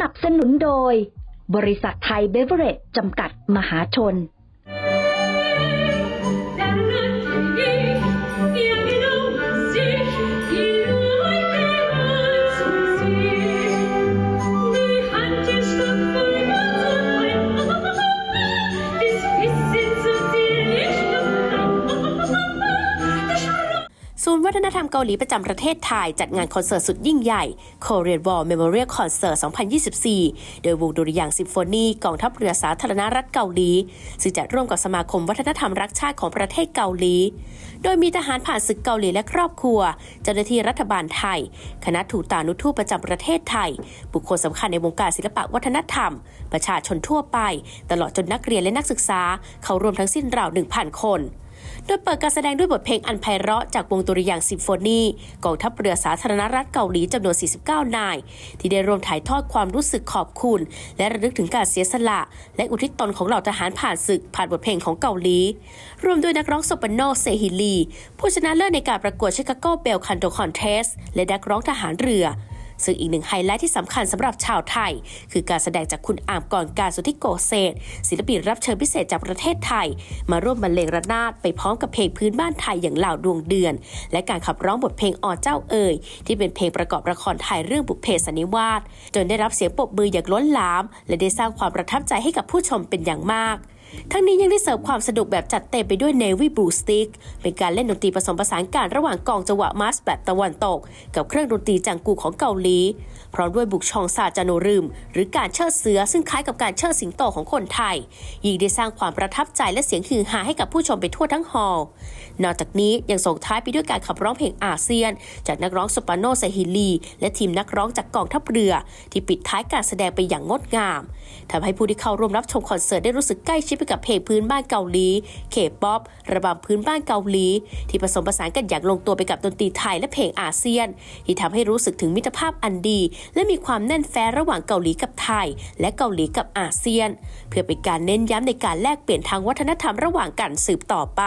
นับสนุนโดย บริษัทไทยเบเวอเรจจำกัดมหาชน ศูนย์วัฒนธรรมเกาหลีประจำประเทศไทย จัดงานคอนเสิร์ตสุดยิ่งใหญ่ Korean War Memorial Concert 2024 โดยวงดุริยางซิมโฟนีกองทัพเรือสาธารณรัฐเกาหลี ซึ่งจัดร่วมกับสมาคมวัฒนธรรมรักชาติของประเทศเกาหลี โดยมีทหารผ่านศึกเกาหลีและครอบครัว เจ้าหน้าที่รัฐบาลไทย คณะถูตานุทูตประจำประเทศไทย บุคคลสำคัญในวงการศิลปะวัฒนธรรม ประชาชนทั่วไป ตลอดจนนักเรียนและนักศึกษา เข้ารวมทั้งสิ้นราว1,000 คน โดยเปิดการแสดงด้วยบทเพลงอันไพเราะจากวงดุริยางซิมโฟนีกองทัพเรือสาธารณรัฐเกาหลีจำนวน 49 นาย ที่ได้ร่วมถ่ายทอดความรู้สึกขอบคุณ และระลึกถึงการเสียสละ และอุทิศตนของเหล่าทหารผ่านศึกผ่านบทเพลงของเกาหลี รวมด้วยนักร้องโซปราโนเซฮิลี ผู้ชนะเลิศในการประกวดชิคาโกเบลคันโดคอนเทสและนักร้องทหารเรือ ซึ่งอีกหนึ่งไฮไลท์ที่สำคัญสำหรับชาวไทย คือการแสดงจากคุณอามก่อนการสุทธิโกเศษศิลปินรับเชิญพิเศษจากประเทศไทย มาร่วมบรรเลงระนาดไปพร้อมกับเพลงพื้นบ้านไทยอย่างเหล่าดวงเดือน และการขับร้องบทเพลงอ่อเจ้าเอ่ยที่เป็นเพลงประกอบละครไทยเรื่องบุพเพสันนิวาสจนได้รับเสียงปรบมืออย่างล้นหลาม และได้สร้างความประทับใจให้กับผู้ชมเป็นอย่างมาก ทั้งนี้ยังได้เสิร์ฟความสนุกแบบจัดเต็มไปด้วย Navy Blue Stick เป็นการเล่นดนตรีผสมผสานกันระหว่างกองจังหวะมาสแบบตะวันตก กับเครื่องดนตรีจังกูของเกาหลี พร้อมด้วยบุกชองซาจาโนรึม หรือการเชิดเสือซึ่งคล้ายกับการเชิดสิงโตของคนไทย ยิ่งได้สร้างความประทับใจและเสียงฮือฮาให้กับผู้ชมไปทั่วทั้งฮอลล์นอกจากนี้ยังส่งท้ายไปด้วยการขับร้องเพลงอาเซียน จากนักร้องสปาโนไซฮิลี และทีมนักร้องจากกองทัพเรือ ที่ปิดท้ายการแสดงไปอย่างงดงามทำให้ผู้ที่เข้าร่วมรับชมคอนเสิร์ตได้รู้สึกใกล้ชิดไปกับเพลงพื้นบ้านเกาหลี เคป๊อประบำพื้นบ้านเกาหลี ที่ผสมผสานกันอย่างลงตัวไปกับดนตรีไทยและเพลงอาเซียน ที่ทำให้รู้สึกถึงมิตรภาพอันดี และมีความแน่นแฟ้ระหว่างเกาหลีกับไทย และเกาหลีกับอาเซียน เพื่อเป็นการเน้นย้ำในการแลกเปลี่ยนทางวัฒนธรรมระหว่างกันสืบต่อไป